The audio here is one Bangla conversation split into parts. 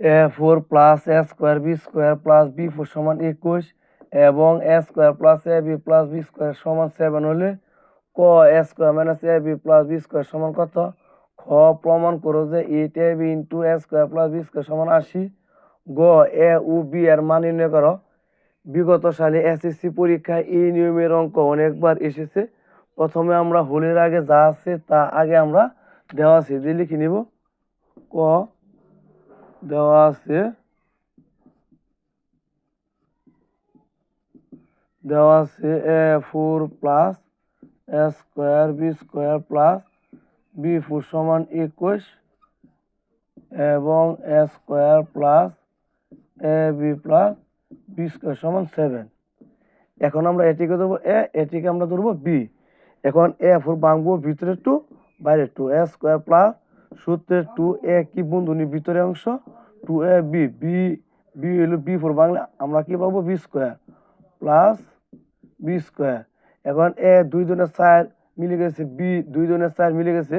A four plus A square B square plus B four সমান একুশ এবং A square plus A B plus B square সমান সেভেন হলে ক A square minus A B plus B square সমান কত? খ প্রমাণ করো যে eight A B into A square plus B square সমান আশি। গ এ ও বি এর মান নির্ণয় করো। বিগত সালে এসএসসি পরীক্ষায় এই নিয়মের অঙ্ক অনেকবার এসেছে। প্রথমে আমরা হোলের আগে যা আছে তা আগে আমরা দেওয়া আছে দিয়ে লিখে নিব। ক দেওয়া আছে। দেওয়া আছে A four plus, A square, B square plus, B four সমান একুশ, এবং A square plus, A B plus, B square সমান সেভেন। এখন আমরা এটিকে ধরবো এ, এটিকে আমরা ধরবো বি। এখন এ ফোর ভাঙবো ভিতরে টু, বাইরে টু। এ স্কোয়ার প্লাস সূত্রের টু, এ কি বন্ধুনি ভিতরে অংশ? Two A B B B হলো বি ফোর বাংলা আমরা কি পাবো? B square plus B square এখন এ দুই জনের মিলে গেছে বি দুই জনের মিলে গেছে,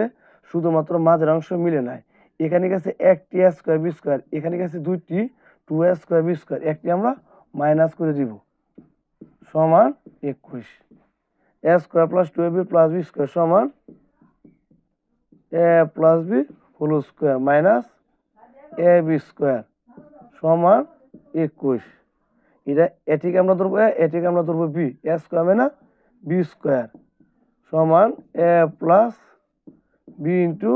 শুধুমাত্র মাঝের অংশ মিলে নাই। এখানে গেছে একটি এ স্কোয়ার বি স্কোয়ার এখানে গেছে দুইটি two A square B square একটি আমরা মাইনাস করে দিব। সমান একুশ। A square plus two A B plus B square সমান A plus B whole square minus A B square সমান একুশ। এটা এটিকে আমরা ধরবো এ এটিকে আমরা ধরবো বি এ স্কোয়ার মানে বি স্কোয়ার সমান A plus B into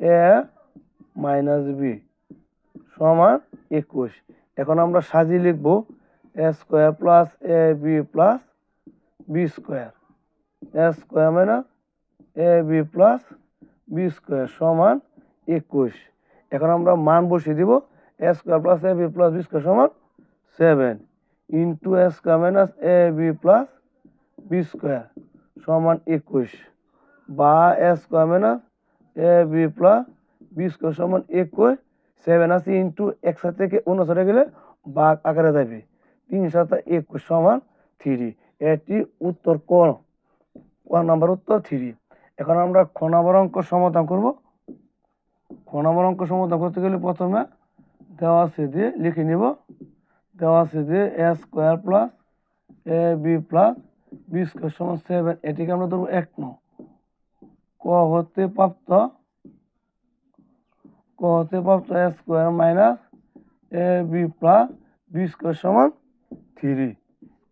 A minus B সমান একুশ। এখন আমরা সাজিয়ে লিখব A square plus A B plus B square A square minus A B plus B square সমান একুশ। এখন আমরা মান বসিয়ে দিব A square plus A B plus B square সমান seven into A square minus A B plus B square সমান একুশ বা A square minus A B plus B square সমান একুশ সেভেন আছে ইন্টু একসাথে থেকে অনুসারে গেলে বাঘ আকারে যাবে তিন সাথে একুশ সমান থ্রি এটি উত্তর ক ক নাম্বার উত্তর থ্রি এখন আমরা খ নম্বর অঙ্ক সমাধান করব। খ নম্বর অঙ্ক সমাধান করতে গেলে প্রথমে দেওয়া আছে দিয়ে লিখে নিব। দেওয়া আছে যে A square plus A B plus B square সমান সেভেন এটিকে আমরা ধরবো এক ন। ক হতে প্রাপ্ত, ক হতে প্রাপ্ত A square minus A B plus B square সমান থ্রি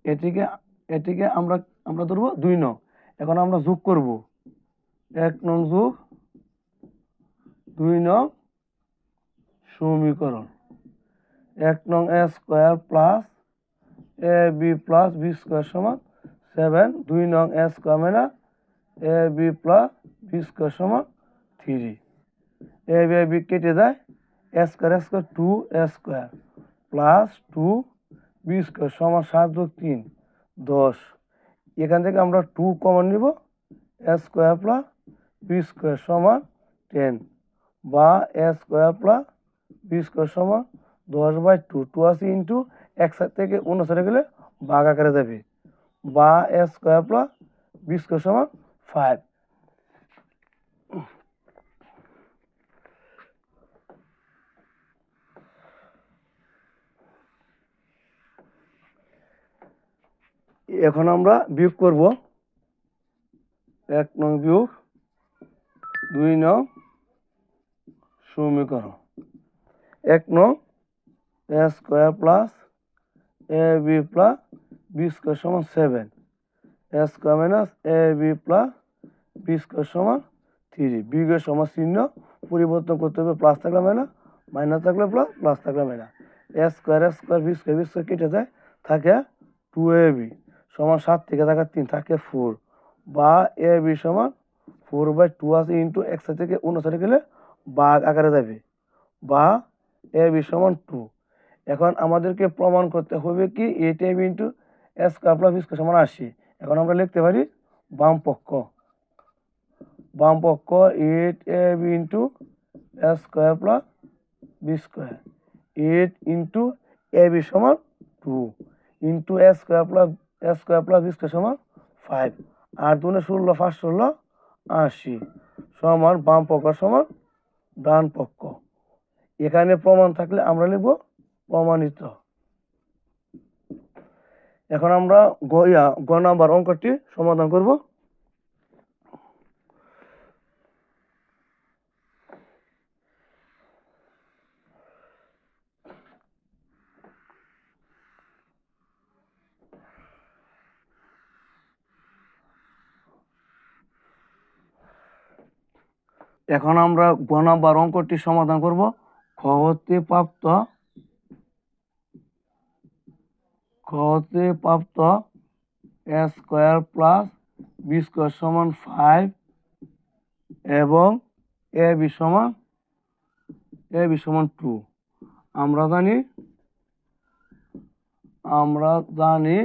এটিকে এটিকে আমরা আমরা ধরবো দুই ন। এখন আমরা যোগ করব। এক নং যোগ দুই নং সমীকরণ। এক নং A square plus A B plus B square সমান সেভেন দুই নং A square minus A B plus B square সমান থ্রি এ বি বি কেটে যায় A square A square two A square plus two B square সমান সাত যোগ তিন, দশ। এখান থেকে আমরা টু কমন নিব A square plus B square সমান টেন বা A square plus B square সমান দশ বাই টু টু আছে ইন্টু এক সাইড থেকে অন্য সাইডে গেলে ভাগ আকারে যাবে। বা A square plus B square সমান ফাইভ এখন আমরা বিয়োগ করব। এক নং বিয়োগ দুই নং সমীকরণ এক নং A square plus A B plus B square সমান seven. A square minus A B plus B square সমান থ্রি বিয়োগের সমান চিহ্ন পরিবর্তন করতে হবে প্লাস থাকলে মাইনাস মাইনাস থাকলে প্লাস প্লাস থাকলে minus. A square A square, B square B square কেটে যায়, থাকে টু এ বি সমান সাত থেকে থাকে তিন, থাকে ফোর। বা এ বি সমান ফোর বাই টু আছে ইন্টু একশো থেকে উনষাটে গেলে বাঘ আকারে যাবে। বা এ বি সমান টু এখন আমাদেরকে প্রমাণ করতে হবে কি A B into S square plus B square সমান আশি। এখন আমরা লিখতে পারি বাম পক্ষ বাম পক্ষ eight A B into S square plus B square eight into A B সমান two into S square plus S square plus B square সমান ফাইভ আর দুনে ষোলো, পাঁচ ষোলো, আশি। সমান বাম পক্ষ সমান ডান পক্ষ। এখানে প্রমাণ থাকলে আমরা লিখব প্রমাণিত। এখন আমরা গ নাম্বার অঙ্কটি সমাধান করব। এখন আমরা গ নাম্বার অঙ্কটি সমাধান করব। খ হতে প্রাপ্ত, খ হতে প্রাপ্ত A square plus B square সমান ফাইভ এবং এ বি সমান এ বি সমান টু আমরা জানি আমরা জানি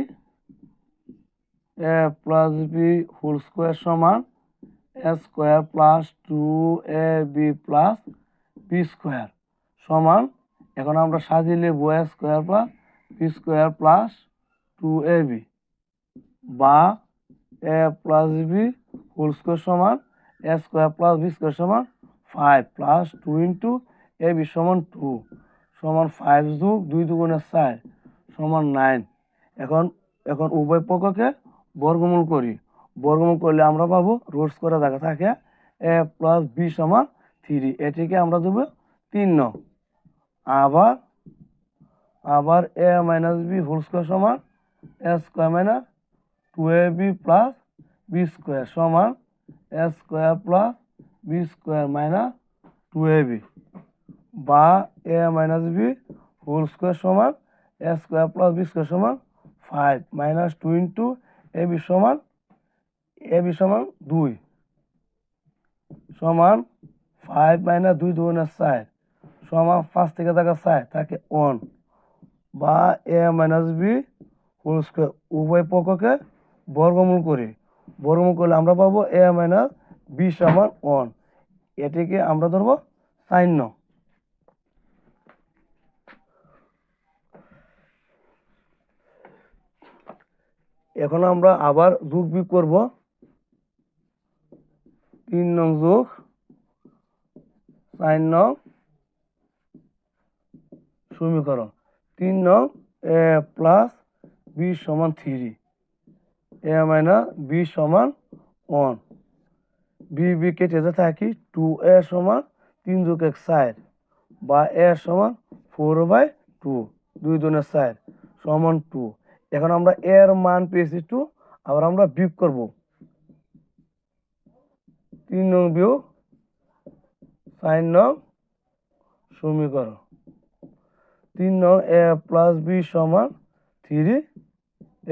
A plus B whole square সমান A square plus two A B plus B square সমান, এখন আমরা সাজিয়ে নেব A square plus B square plus two A B বা A plus B whole square সমান A square plus B square সমান five plus two into A B সমান টু সমান ফাইভ যোগ দুই দুগুণে চার, সমান নাইন এখন এখন উভয় পক্ষকে বর্গমূল করি। বর্গমূল করলে আমরা পাবো রোড স্কোয়ারের জায়গা থাকে এ প্লাস বি সমান থ্রি। এটিকে আমরা দেবো তিন ন। আবার আবার A minus B whole square সমান A square minus two A B plus B square সমান A square plus B square minus two A B বা A minus B whole square সমান A square plus B square সমান five minus two into A B সমান এ বি সমান দুই। সমান ফাইভ মাইনাস দুই দুগুণের চার। সমান পাঁচ থেকে থাকে চার, থাকে ওয়ান বা A minus B whole square উভয় পক্ষকে বর্গমূল করি। বর্গমূল করলে আমরা পাবো এ মাইনাস বি সমান ওয়ান এটিকে আমরা ধরবো সাইন। নং এখন আমরা আবার যোগ বিয়োগ করব। তিন নং যোগ চার নং সমীকরণ, তিন নং এ প্লাস বি সমান থ্রি, এ মাইনাস বি সমান ওয়ান। বি বি কেটে থাকি টু এ সমান তিন যোগ এক চার বা এ সমান ফোর বাই টু, দুই দুনের চার সমান টু। এখন আমরা এর মান পেয়েছি টু, আবার আমরা বিয়োগ করব। তিন নং বিয়োগ চার নং সমীকরণ। তিন নং এ প্লাস বি সমান থ্রি,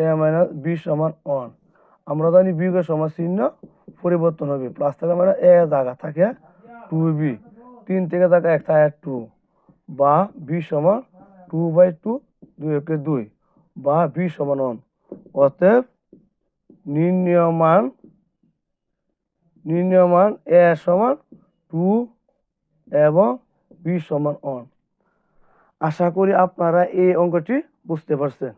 এ মাইনাস বি সমান ওয়ান। আমরা জানি বিয়োগের সময় চিহ্ন পরিবর্তন হবে। প্লাস থেকে মানে এ জায়গা থাকে টু বি তিন থেকে থাকে এক থাকে টু বা বি সমান টু বাই টু দুই একে দুই। বা বি সমান ওয়ান অতএব নির্ণয় মান নির্ণয় মান এ সমান টু এবং বি সমান ওয়ান। আশা করি আপনারা এই অঙ্কটি বুঝতে পারছেন।